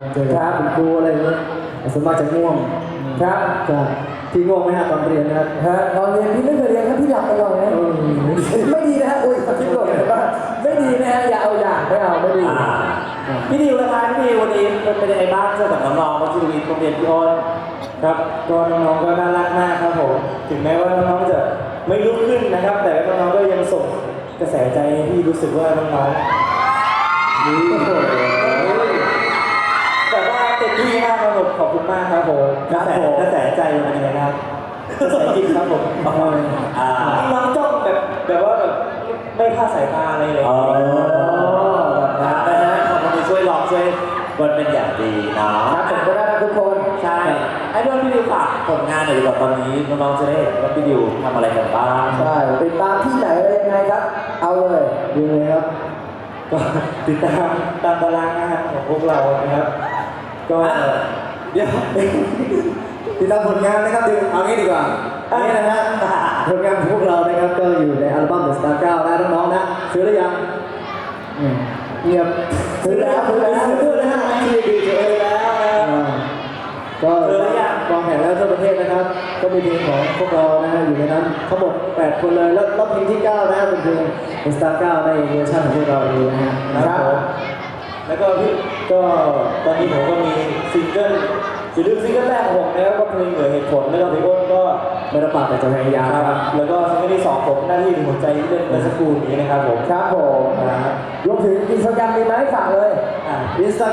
เจอกับคุณครูอะไรอย่างเงี้ยส่วนมากจะง่วงครับครับพี่ง่วงไหมฮะตอนเรียนนะครับฮะตอนเรียนพี่ไม่เคยเรียนครับพี่หลับตลอดนะเออไม่ดีนะฮะอุ้ยคิดก่อนเลยว่าไม่ดีนะฮะอย่าเอาอย่างไม่เอาไม่ดีอ่าพี่ดิวนะคะพี่ดิววันนี้เป็นยังไงบ้างเจอกับน้องๆวัชิรวิทย์โรงเรียนพี่อ้นครับก็น้องๆก็น่ารักมากครับผมถึงแม้ว่าน้องๆจะไม่ลุกขึ้นนะครับ แต่น้องๆก็ยังส่งกระแสใจให้พี่รู้สึกว่าน้องๆนี่แต่ว่าเต็มที่มากครับผมขอบคุณมากครับ ผมกระแสกระแสใจมันเป็นยังไงครับกระแสจริงครับผมอ่าน้องจ้องแบบแบบว่าแบบไม่คลาดสายตาอะไรเลยอ๋อนะฮะขอบคุณที่ช่วยลองช่วยบนเป็นอย่างดีเนาะครับผมก็ได้นะทุกคนใช่ไอ้เรื่องพี่ดิวฝากผลงานหน่อยดีกว่าตอนนี้น้องๆจะได้เห็นว่าพี่ดิวทำอะไรกันบ้างใช่ติดตามที่ไหนอะไรยังไงครับ เอาเลยดูเลยครับก็ติดตามตามตารางงานของพวกเรานะครับ ก็ เดี๋ยวติดตามผลงานนะครับดึงเอางี้ดีกว่านี่นะฮะผลงานของพวกเรานะครับก็อยู่ในอัลบั้ม The Star 9นะน้องๆนะซื้อหรือยังอืมเงียบซื้อแล้วซื้อแล้วซื้อด้วยนะฮะที่ดีเจอแล้วนะก็ซื้อหรือยังวางแผนแล้วทั่วประเทศนะครับ ก็มีเพลงของพวกเรานะฮะอยู่ในนั้นทั้งหมด8 คนเลยแล้วแล้วเพลงที่ 9 นะฮะเป็นเพลง The Star 9ในเวอร์ชันของพวกเราเองนะฮะครับผม แล้วก็พี่ก็ตอนนี้ผมก็มีซิงเกิลศิลปินซิงเกิลแรกของผมนะครับก็เพลงเหนือเหตุผลแล้วก็พี่อ้นก็ไม่รับปากแต่จะพยายามคครัรับบแล้วก็ซิงเกิลที่สองผมหน้าที่ถึงหัวใจที่เล่นเมื่อสักครู่นี้นะครับผมครับผมครับรวมถึงกิจกรรมมีไหมฝากเลยอ่าอินสตา